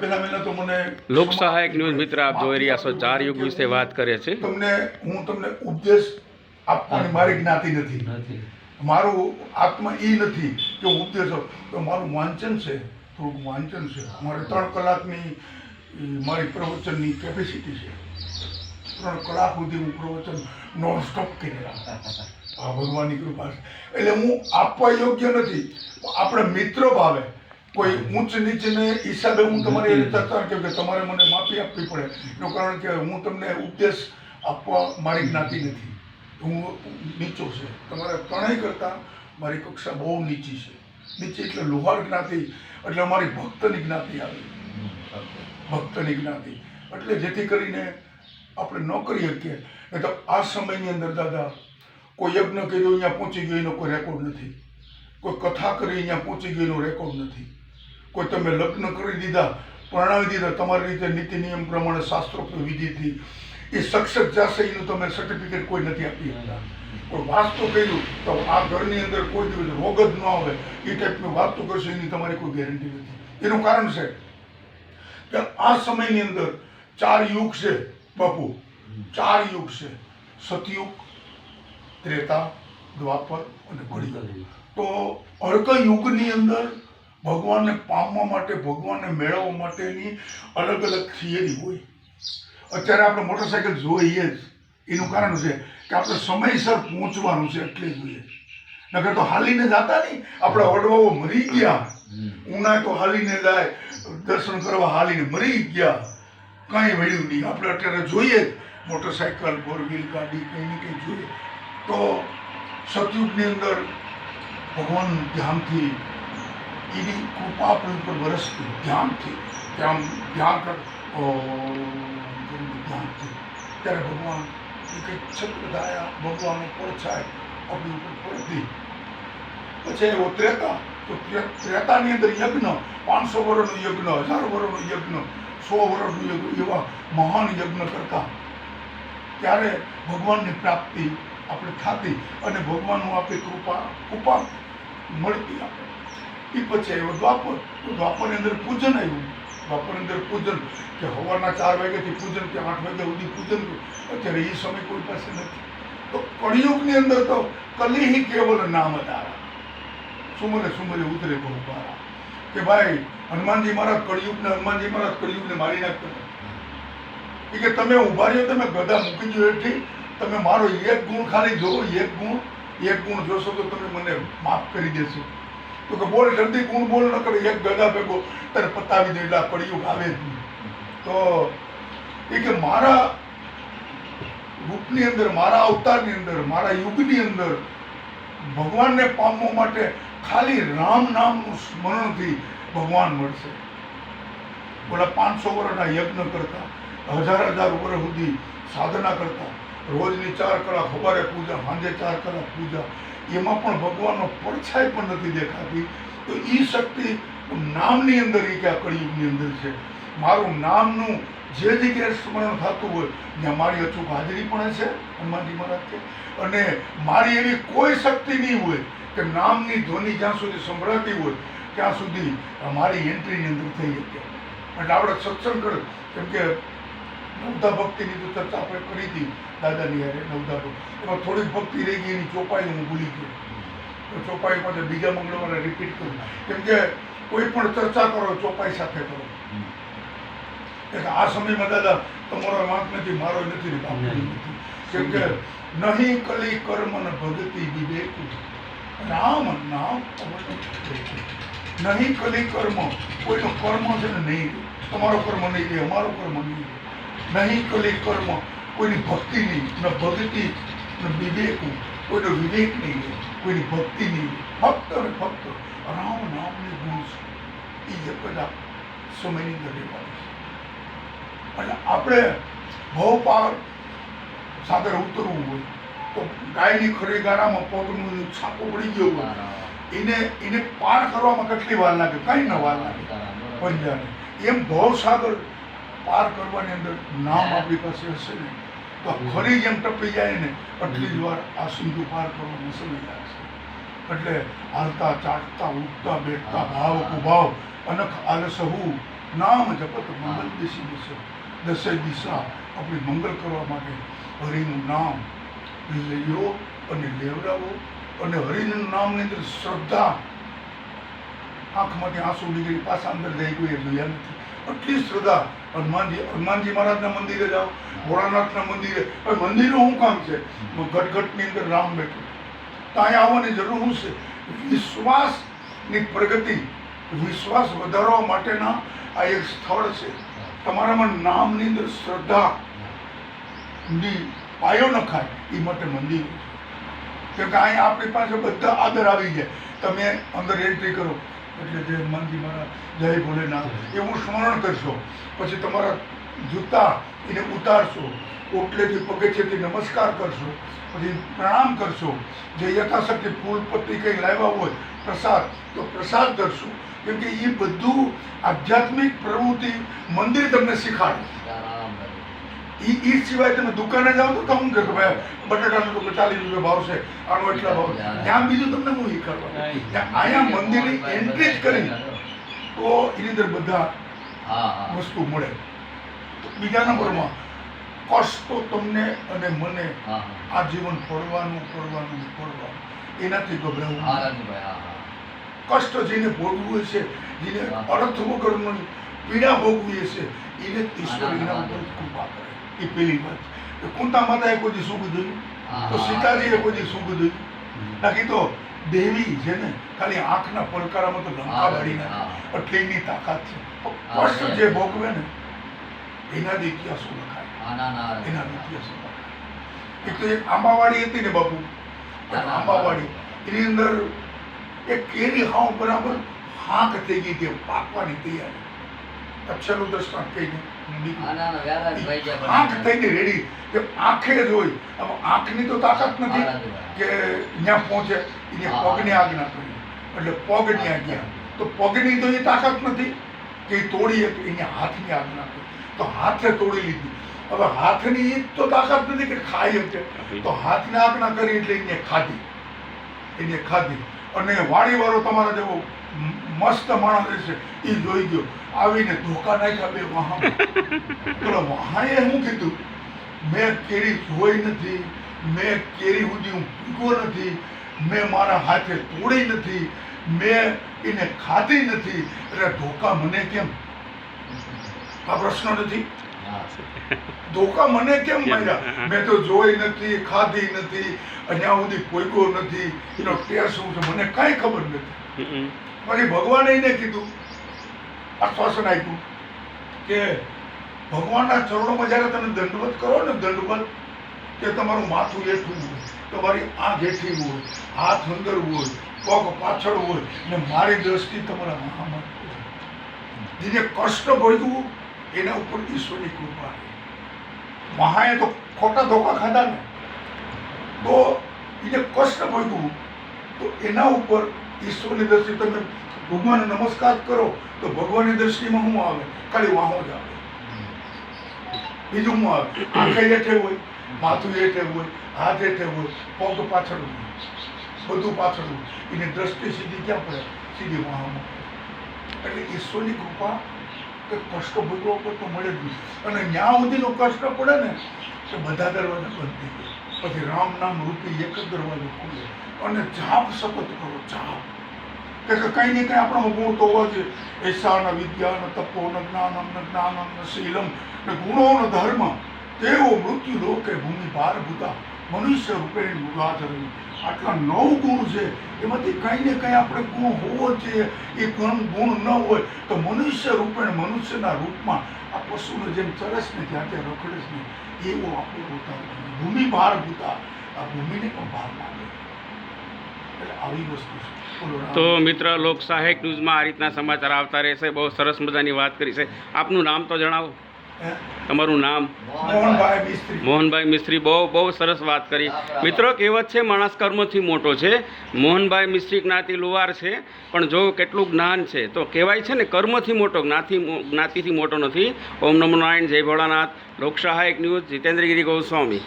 પહેલા પહેલા તો મને લોક સહાયક ન્યૂઝ મિત્ર આપ જોઈ રહ્યા છો ચાર યુગ વિશે વાત કરે છે તમને હું તમને ઉપદેશ આપવાની મારી જ્ઞાતિ નથી. મારું આત્મા એ નથી કે હું ઉપદેશ તો મારું વાંચન છે થોડુંક વાંચન છે. મારે ત્રણ કલાકની મારી પ્રવચનની કેપેસિટી છે. ત્રણ કલાક સુધી હું પ્રવચન નોન સ્ટોપ કરી રાખતા આ ભગવાનની કૃપા છે એટલે હું આપવા યોગ્ય નથી. આપણે મિત્ર ભાવે. કોઈ ઊંચ નીચને હિસાબે હું તમારી એ ચર્ચા કેમ કે તમારે મને માફી આપવી પડે. એનું કારણ કે હું તમને ઉપદેશ આપવા મારી જ્ઞાતિ નથી. હું નીચો છે. તમારા ત્રણેય કરતાં મારી કક્ષા બહુ નીચી છે. નીચી એટલે લોહાર જ્ઞાતિ એટલે અમારી ભક્તની જ્ઞાતિ આવી. ભક્તની જ્ઞાતિ. એટલે જેથી કરીને આપણે ન કરી શકીએ. નહીં તો આ સમયની અંદર દાદા કોઈ યજ્ઞ કર્યો અહીંયા પહોંચી ગયો એનો કોઈ રેકોર્ડ નથી. કોઈ કથા કરી અહીંયા પહોંચી ગયો એનો રેકોર્ડ નથી. કોઈ તમે લગ્ન કરી દીધા, પરણાવી દીધા, તમારી રીતે નીતિ નિયમ પ્રમાણે શાસ્ત્રોક્ત વિધિથી એ સક્સેસ જશે એનું તમે સર્ટિફિકેટ કોઈ નથી આપી શકતા. કોઈ વાસ્તુ કર્યું તો આ ઘરની અંદર કોઈ દિવસ રોગ જ ન આવે. એ ટાઈપનું વાસ્તુ કરશે, એની તમારી કોઈ ગેરંટી નથી. એનું કારણ છે કે આ સમયની અંદર ચાર યુગ છે, બાપુ. ચાર યુગ છે. સતયુગ, ત્રેતા, દ્વાપર અને કળિયુગ તો અર્ક યુગની અંદર ભગવાનને પામવા માટે ભગવાનને મેળવવા માટેની અલગ અલગ થિયરી હોય. અત્યારે આપણે મોટરસાયકલ જોઈએ જ. એનું કારણ છે કે આપણે સમયસર પહોંચવાનું છે એટલે જોઈએ. નકર તો હાલીને જતા નહીં. આપણા વડવાઓ મરી ગયા. ઉના તો હાલીને જાય. દર્શન કરવા હાલીને મરી ગયા. કાંઈ વળ્યું નહીં. આપણે અત્યારે જોઈએ જ. મોટરસાયકલ ફોર વ્હીલ ગાડી કંઈ ને કંઈ જોઈએ. તો સતયુગની અંદર ભગવાન ધ્યાનથી એની કૃપા આપણી ઉપર વરસતી. ધ્યાનથી, ધ્યાન ધ્યાન ધ્યાનથી. ત્યારે ભગવાન એ કંઈક છત્રધાયા ભગવાનની પડછાય આપણી ઉપર પડતી. પછી એવો ત્રેતા, તો ત્રેતાની અંદર યજ્ઞ, પાંચસો વર્ષનો યજ્ઞ, હજાર વર્ષનો યજ્ઞ, સો વર્ષનો યજ્ઞ, એવા મહાન યજ્ઞ કરતા. ત્યારે ભગવાનની પ્રાપ્તિ આપણે થતી અને ભગવાનનું આપણી કૃપા કૃપા મળતી આપણે. એ પછી આવ્યો દ્વાપર. તો દ્વાપરની અંદર પૂજન આવ્યું. દ્વાપરની અંદર પૂજન કે સવારના ચાર વાગ્યાથી પૂજન કે આઠ વાગ્યા સુધી પૂજન અત્યારે એ સમય કોઈ પાસે નથી. તો કળિયુગની અંદર તો કલિહી કેવલ નામ તારા સુમરે સુમરે ઉતરે બહુ પારા. કે ભાઈ, હનુમાનજી મહારાજ કળિયુગને, હનુમાનજી મહારાજ કળિયુગને મારી નાખતા. એ કે તમે ઊભા રહ્યો, તમે ગદા મૂકી દો એથી તમે મારો એક ગુણ ખાલી જોવો, એક ગુણ. એક ગુણ જોશો તો તમે મને માફ કરી દેશો. તો કે બોલ, જલ્દી ગુણ બોલ, ન કરે, એક ગદા ભેગો તને પતાવી દે એટલે આ આવે. તો એ કે મારા રૂપની અંદર, મારા અવતારની અંદર, મારા યુગની અંદર ભગવાનને પામવા માટે ખાલી રામ નામનું સ્મરણથી ભગવાન મળશે. ઓલા પાંચસો વર્ષના યજ્ઞ કરતા, હજાર હજાર વર્ષ સુધી સાધના કરતા રોજની ચાર કલાક, સવારે પૂજા, સાંજે ચાર કલાક પૂજા. એમાં પણ ભગવાનનો પડછાય પણ નથી દેખાતી. તો એ શક્તિ નામની અંદર એ કે આ કળિયુગની અંદર છે? મારું નામનું જે જગ્યાએ સ્મરણ થતું હોય, ત્યાં મારી અચૂક હાજરી પણ છે હનુમાનજી મહારાજ કે. અને મારી એવી કોઈ શક્તિ નહીં હોય કે નામની ધ્વનિ જ્યાં સુધી સંભળાતી હોય, ત્યાં સુધી મારી એન્ટ્રીની અંદર થઈ શકે. એટલે આપણે સત્સંગ કરે, કેમ કે નવધા ભક્તિની તો ચર્ચા આપણે કરી હતી દાદાની યારે નવધા ભક્તિ એમાં થોડીક ભક્તિ રહી ગઈ એની ચોપાઈ હું ભૂલી ગયો. તો ચોપાઈ પાછળ બીજા મંગળવારે રિપીટ કરું. કેમ કે કોઈ પણ ચર્ચા કરો ચોપાઈ સાથે કરો. આ સમયમાં દાદા તમારો વાંક નથી મારો નથી બાપુની નથી. કેમ કે નહીં કલી કર્મ ને ભગતિ વિવેક. રામ નામ નહીં કલી કર્મ કોઈનો કર્મ છે ને નહીં. તમારો કર્મ નહીં રહે અમારો કર્મ નહીં રહે નહીં કલે કર્મ કોઈની ભક્તિ નહીં ન ભક્તિ ન વિવેક કોઈનો વિવેક નહીં કોઈની ભક્તિ નહીં ફક્ત અને ફક્ત રામ નામની ગુણ છે એ આ સમયની છે એટલે આપણે ભવ પાર સાથે ઉતરવું હોય તો ગાયની ખરી ગારામાં પગનું છાપો પડી ગયો એને એને પાર કરવામાં કેટલી વાર લાગે કઈ ન વાર લાગે પંજાને એમ ભવસાગર પાર કરવાની અંદર નામ આપણી પાસે હશે ને તો ખરી જેમ ટપી જાય ને એટલી જ વાર આ સિંધુ પાર કરવાનો સમય લાગશે. એટલે હાલતા ચાટતા ઉઠતા બેઠતા ભાવ કુભાવ અનખ આલસહુ નામ જપત મંગલ દિશી દિશા દસે દિશા આપણી મંગલ કરવા માટે હરિનું નામ લઈઓ અને લેવડાવો અને હરિનું નામની અંદર શ્રદ્ધા આંખમાંથી આંસુ નીકળી પાછા અંદર જઈ કોઈએ જોયા નથી. આટલી શ્રદ્ધા. હનુમાનજી હનુમાનજી મહારાજના મંદિરે જાઓ, ભોળાનાથના મંદિરે. હવે મંદિરનું શું કામ છે? ગટગટની અંદર રામ બેઠું. તો આવવાની જરૂર શું છે? વિશ્વાસની પ્રગતિ, વિશ્વાસ વધારવા માટેના આ એક સ્થળ છે. તમારામાં નામની અંદર શ્રદ્ધા, ની પાયો ન ખાય, એ માટે મંદિર. છે કે અહીંયા આપણી પાસે બધા આદર આવી જાય તમે અંદર એન્ટ્રી કરો. એટલે જય હનુમાનજી મારા જય ભોલેનાથ એવું સ્મરણ કરશો. પછી તમારા જૂતા એને ઉતારશો, ઓટલેથી પગથિયેથી નમસ્કાર કરશો, પછી પ્રણામ કરશો. જે યથાશક્તિ ફૂલ પત્તી કંઈ લાવ્યા હોય, પ્રસાદ, તો પ્રસાદ કરશો કેમ કે એ બધું આધ્યાત્મિક પ્રવૃત્તિ મંદિર તમને શીખાડે. ઈ ઈ સિવાય તમે દુકાને જાઓ તો તમે કે ભાઈ બટાટાનો તો ચાલીસ રૂપિયા ભાવ છે આનો એટલા ભાવ. ત્યાં બીજું તમને હું શીખવાડવા કરવા અહીંયા મંદિરની એન્ટ્રી જ કરી. તો એની અંદર બધા વસ્તુ મળે. બીજા નંબરમાં કષ્ટ તમને અને મને આ જીવન પડવાનું પડવાનું પડવાનું. એનાથી ગભરાવું. કષ્ટ જેને ભોગવું છે જેને અર્થ વગરનું પીડા ભોગવી છે એને ઈશ્વર એના ઉપર કૃપા કરે. એ પેલી વાત છે કુંતા માતાએ કોઈ સુખ જોયું તો સીતાજીએ કોઈ સુખ જોયું બાકી તો દેવી છે ને ખાલી આંખના પડકારામાં તો લંકા ભરી નાખે એટલે એની તાકાત છે તો કષ્ટ જે ભોગવે ને એના જ ઇતિહાસો લખાય એના જ ઇતિહાસો લખાય એક તો એક આંબાવાડી હતી ને બાપુ આંબાવાડી એની અંદર એક કેરી હાવ બરાબર હાંક થઈ ગઈ હતી પાકવાની તૈયારી અક્ષરનું દ્રષ્ટાંત કહીને. આંખ થઈને રેડી કે આંખે જોઈ આંખની તો તાકાત નથી કે ત્યાં પહોંચે એને પગની આજ્ઞા કરી. એટલે પગની આજ્ઞા. તો પગની તો એ તાકાત નથી કે એ તોડી શકે એને હાથની આજ્ઞા કરી. તો હાથે તોડી લીધી. હવે હાથની એ તો તાકાત નથી કે ખાઈ શકે. તો હાથને આજ્ઞા કરી એટલે એને ખાધી. એને ખાધી. અને વાડીવાળો તમારા જેવો મસ્ત માણસ રહેશે એ જોઈ ગયો. આવીને ધોકા નાખ્યા બે વાહા પેલો વાહાએ શું કીધું, મેં કેરી જોઈ નથી, મેં કેરી સુધી હું પીગો નથી, મેં મારા હાથે તોડી નથી, મેં એને ખાધી નથી. એટલે ધોકા મને કેમ? આ પ્રશ્ન નથી? ધોકા મને કેમ મળ્યા મેં તો જોઈ નથી ખાધી નથી અહીંયા સુધી પોઈગો નથી. એનો ટેસ્ટ શું છે? મને કાંઈ ખબર નથી. પછી ભગવાને એને કીધું આશ્વાસન આપ્યું કે ભગવાનના ચરણોમાં જ્યારે તમે દંડવત કરો ને દંડવત કે તમારું માથું એઠું હોય તમારી આંખ જેઠી હોય હાથ અંદર હોય પગ પાછળ હોય ને મારી દ્રષ્ટિ તમારા મહામાં જેને કષ્ટ ભોગવું એના ઉપર ઈશ્વરની કૃપા મહાએ તો ખોટા ધોકા ખાધા ને. તો એને કષ્ટ ભોગવું તો એના ઉપર ઈશ્વરની દ્રષ્ટિ તમે ભગવાનને નમસ્કાર કરો, તો ભગવાનની દ્રષ્ટિમાં શું આવે? ખાલી વાહો જ આવે. બીજું શું આવે? આંખે હેઠે હોય, માથું હેઠે હોય, હાથ હેઠે હોય, પગ પાછળ હોય, બધું પાછળ હોય. એની દ્રષ્ટિ સીધી ક્યાં પડે? સીધી વાહમાં એટલે ઈશ્વરની કૃપા કે કષ્ટ ભોગવવા પર તો મળે જ નહીં. અને ત્યાં સુધીનો કષ્ટ પડે ને કે બધા દરવાજા બંધ થઈ ગયા પછી રામ નામ રૂપી એક જ દરવાજો ખુલે. અને જાપ સતત કરો, જાપ. કે કંઈ ને કંઈ આપણામાં ગુણ તો હોવા જોઈએ. એશાન વિદ્યા ન તપો ન જ્ઞાનમ ન જ્ઞાનમ, ન શીલમ. ને ગુણો ન ધર્મ, તેઓ મૃત્યુ લોકે ભૂમિ ભાર ભૂતા. મનુષ્ય રૂપે મુગાચરણી આટલા નવ ગુણ છે, એમાંથી કંઈ ને કંઈ આપણે ગુણ હોવો જોઈએ. એ ગુણ ગુણ ન હોય તો મનુષ્ય રૂપેણ મનુષ્યના રૂપમાં આ પશુને જેમ ચરસ ને ત્યાં ત્યાં રખડે જ નહીં એવો આપણો પોતા ભૂમિ ભાર ભૂતા. આ ભૂમિને પણ ભાર લાગે એટલે આવી વસ્તુ છે. તો મિત્ર, લોક સહાયક ન્યૂઝમાં આ રીતના સમાચાર આવતા રહેશે. બહુ સરસ મજાની વાત કરી છે. આપનું નામ તો જણાવો? તમારું નામ? મોહનભાઈ મિસ્ત્રી. બહુ બહુ સરસ વાત કરી. મિત્રો કહેવત છે માણસ કર્મથી મોટો છે. મોહનભાઈ મિસ્ત્રી જ્ઞાતિ લુવાર છે પણ જો કેટલું જ્ઞાન છે તો કહેવાય છે ને કર્મથી મોટો જ્ઞાતિ જ્ઞાતિથી મોટો નથી. ઓમ નમો નારાયણ જય ભોળાનાથ. લોકસહાયક ન્યૂઝ જીતેન્દ્રગીરી ગોસ્વામી.